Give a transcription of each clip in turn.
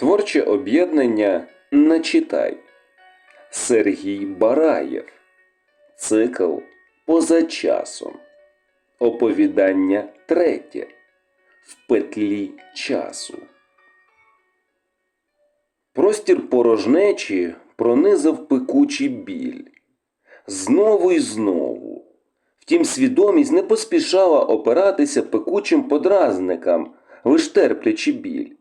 Творче об'єднання Начитай. Сергій Бараєв. Цикл Поза часом. Оповідання третє. В петлі часу. Простір порожнечі пронизав пекучий біль. Знову і знову. Втім, свідомість не поспішала опиратися пекучим подразникам, лиш терплячи біль.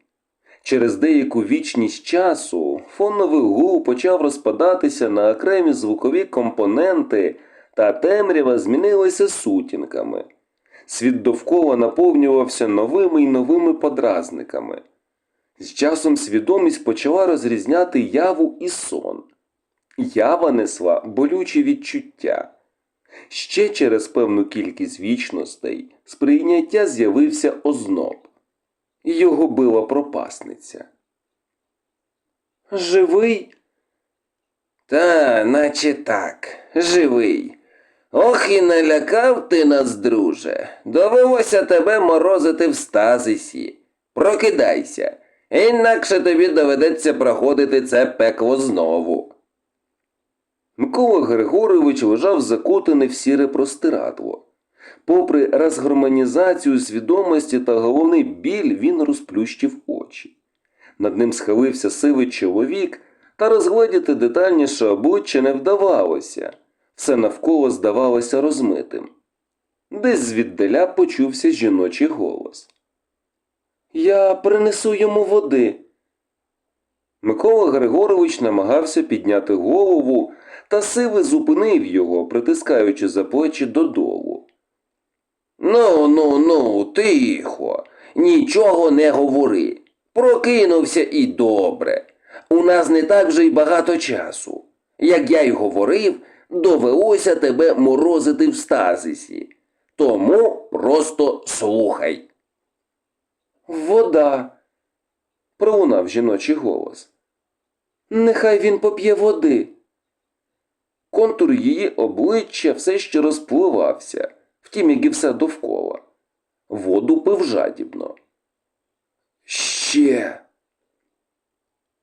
Через деяку вічність часу фоновий гул почав розпадатися на окремі звукові компоненти, та темрява змінилася сутінками. Світ довкола наповнювався новими й новими подразниками. З часом свідомість почала розрізняти яву і сон. Ява несла болючі відчуття. Ще через певну кількість вічностей сприйняття з'явився озноб. Його била пропасниця. Живий? Та, наче так, живий. Ох і налякав ти нас, друже. Довелося тебе морозити в стазисі. Прокидайся, інакше тобі доведеться проходити це пекло знову. Микола Григорович лежав закутаний в сіре простирадло. Попри розгармонізацію свідомості та головний біль, він розплющив очі. Над ним схилився сивий чоловік, та розгледіти детальніше обличчя не вдавалося. Все навколо здавалося розмитим. Десь звіддаля почувся жіночий голос. Я принесу йому води. Микола Григорович намагався підняти голову, та сивий зупинив його, притискаючи за плечі додолу. Ну, ну, ну, тихо, нічого не говори. Прокинувся і добре. У нас не так вже й багато часу. Як я й говорив, довелося тебе морозити в стазисі. Тому просто слухай. Вода. пролунав жіночий голос. Нехай він поп'є води. Контур її обличчя все ще розпливався, втім, як і все довкола. Воду пив жадібно. Ще.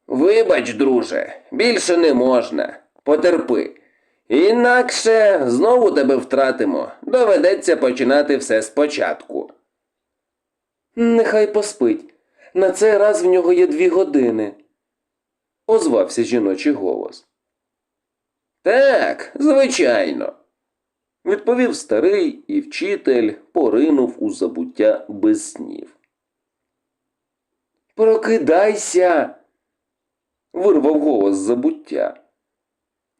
Вибач, друже, більше не можна. Потерпи. Інакше знову тебе втратимо. Доведеться починати все спочатку. Нехай поспить. На цей раз в нього є дві години. Озвався жіночий голос. Так, звичайно. Відповів старий, і вчитель поринув у забуття без снів. Прокидайся. вирвав голос забуття.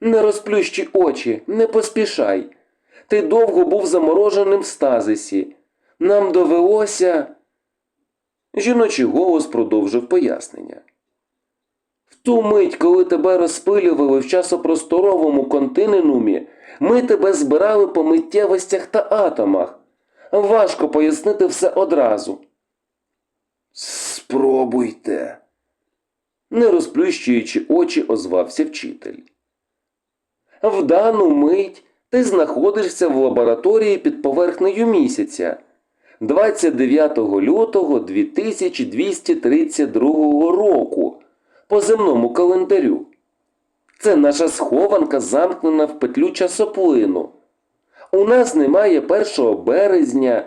Не розплющи очі, не поспішай. Ти довго був замороженим в стазисі. Нам довелося. Жіночий голос продовжив пояснення. В ту мить, коли тебе розпилювали в часопросторовому континуумі, ми тебе збирали по миттєвостях та атомах. Важко пояснити все одразу. Спробуйте. Не розплющуючи очі, озвався вчитель. В дану мить ти знаходишся в лабораторії під поверхнею місяця 29 лютого 2232 року по земному календарю. Це наша схованка замкнена в петлю часоплину. У нас немає 1 березня,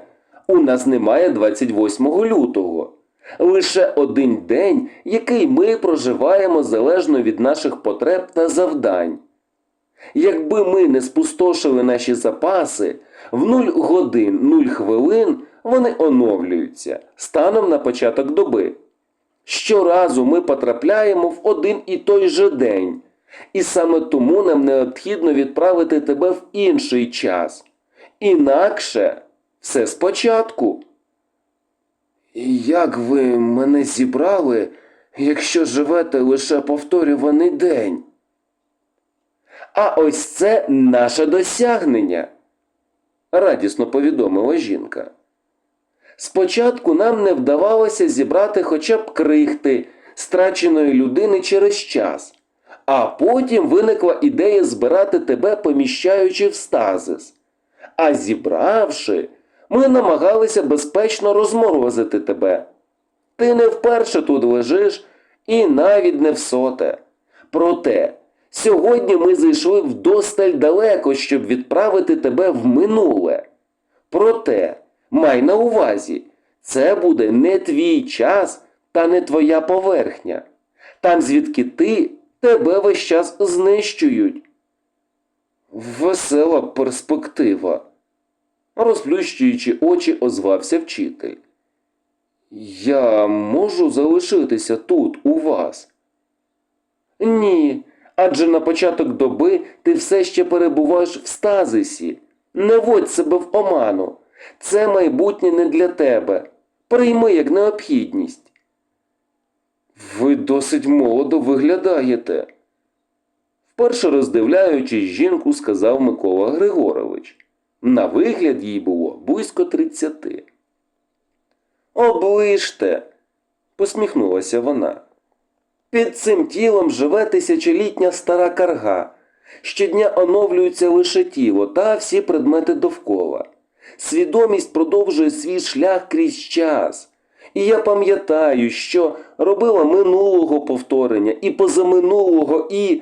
у нас немає 28 лютого. Лише один день, який ми проживаємо залежно від наших потреб та завдань. Якби ми не спустошили наші запаси, в 0 годин 0 хвилин вони оновлюються станом на початок доби. Щоразу ми потрапляємо в один і той же день, і саме тому нам необхідно відправити тебе в інший час. Інакше все спочатку. Як ви мене зібрали, якщо живете лише повторюваний день? А ось це наше досягнення, радісно повідомила жінка. Спочатку нам не вдавалося зібрати хоча б крихти страченої людини через час, а потім виникла ідея збирати тебе, поміщаючи в стазис. А зібравши, ми намагалися безпечно розморозити тебе. Ти не вперше тут лежиш І навіть не в соте. Проте, сьогодні ми зайшли вдосталь далеко, щоб відправити тебе в минуле. Проте, май на увазі, це буде не твій час та не твоя поверхня. Там, звідки ти, тебе весь час знищують. Весела перспектива. Розплющуючи очі, озвався вчитель. Я можу залишитися тут, у вас? Ні, адже на початок доби ти все ще перебуваєш в стазисі. Не водь себе в оману. Це майбутнє не для тебе. Прийми як необхідність. Ви досить молодо виглядаєте. Вперше роздивляючись жінку, сказав Микола Григорович. На вигляд їй було близько тридцяти. Оближте, посміхнулася вона. Під цим тілом живе тисячолітня стара карга. Щодня оновлюється лише тіло та всі предмети довкола. Свідомість продовжує свій шлях крізь час. І я пам'ятаю, що робила минулого повторення і позаминулого, і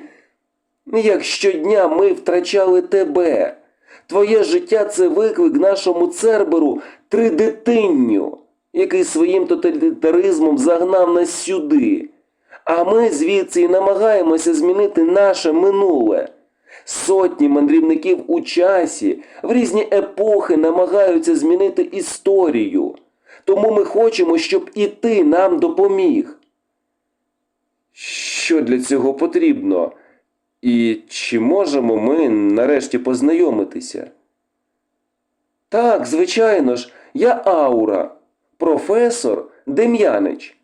як щодня ми втрачали тебе. Твоє життя це виклик нашому церберу тридитинню, який своїм тоталітаризмом загнав нас сюди. А ми звідси і намагаємося змінити наше минуле. Сотні мандрівників у часі в різні епохи намагаються змінити історію. Тому ми хочемо, щоб і ти нам допоміг. Що для цього потрібно? І чи можемо ми нарешті познайомитися? Так, звичайно ж, я Аура, професор Дем'янич.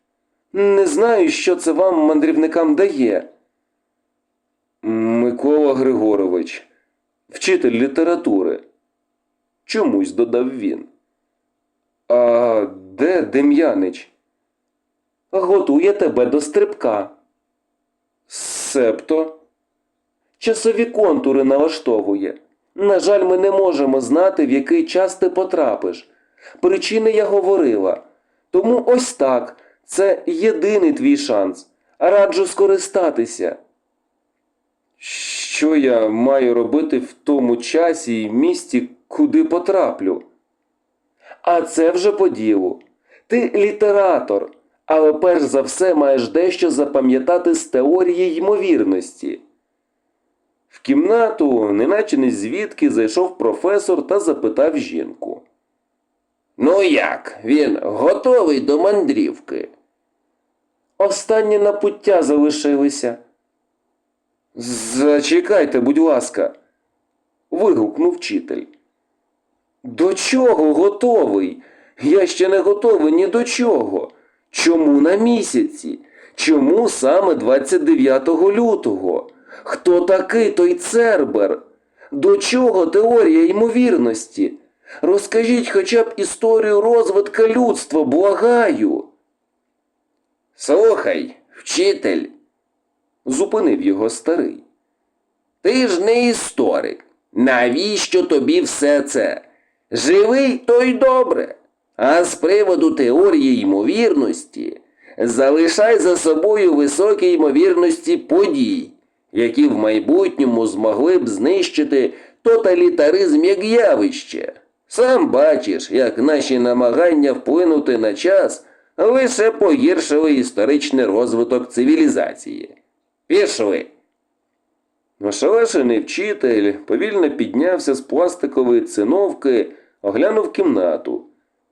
Не знаю, що це вам, мандрівникам, дає. Микола Григорович, вчитель літератури. Чомусь додав він. А де Дем'янич? Готує тебе до стрибка. Себто часові контури налаштовує. На жаль, ми не можемо знати, в який час ти потрапиш. Причини я говорила. Тому ось так. Це єдиний твій шанс. Раджу скористатися. Що я маю робити в тому часі і місті, куди потраплю? А це вже по ділу. Ти літератор, але перш за все маєш дещо запам'ятати з теорії ймовірності. В кімнату, неначе не звідки, зайшов професор та запитав жінку. Ну як, він готовий до мандрівки? Останні напуття залишилися. Зачекайте, будь ласка, вигукнув вчитель. До чого готовий? Я ще не готовий ні до чого. Чому на місяці? Чому саме 29 лютого? Хто такий той Цербер? До чого теорія ймовірності? Розкажіть хоча б історію розвитка людства, благаю. Слухай, вчитель, зупинив його старий. Ти ж не історик. Навіщо тобі все це? Живий, то й добре. А з приводу теорії ймовірності залишай за собою високі ймовірності подій, які в майбутньому змогли б знищити тоталітаризм як явище. Сам бачиш, як наші намагання вплинути на час лише погіршили історичний розвиток цивілізації. Пішли. Ошелешений вчитель повільно піднявся з пластикової циновки, оглянув кімнату.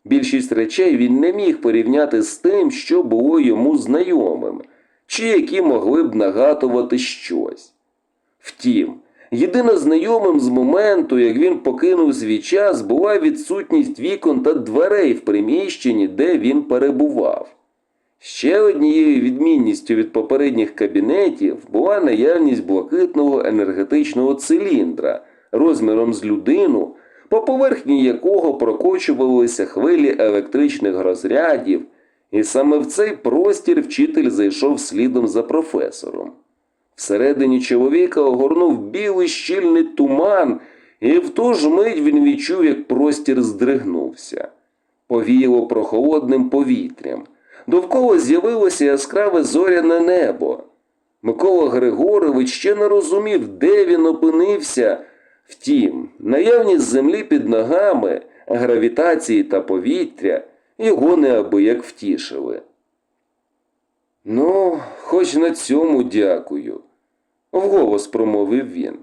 Більшість речей він не міг порівняти з тим, що було йому знайомим, чи які могли б нагадувати щось. Втім, єдино знайомим з моменту, як він покинув свій час, була відсутність вікон та дверей в приміщенні, де він перебував. Ще однією відмінністю від попередніх кабінетів була наявність блакитного енергетичного циліндра розміром з людину, по поверхні якого прокочувалися хвилі електричних розрядів, і саме в цей простір вчитель зайшов слідом за професором. Всередині чоловіка огорнув білий щільний туман, і в ту ж мить він відчув, як простір здригнувся. Повіяло прохолодним повітрям. довкола з'явилося яскраве зоряне небо. Микола Григорович ще не розумів, де він опинився. Втім, наявність землі під ногами, гравітації та повітря його неабияк втішили. Ну, хоч на цьому дякую, вголос промовив він.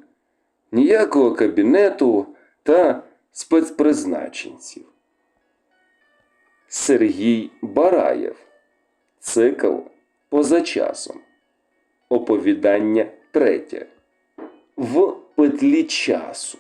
Ніякого кабінету та спецпризначенців. Сергій Бараєв. Цикл поза часом. Оповідання третє. В петлі часу.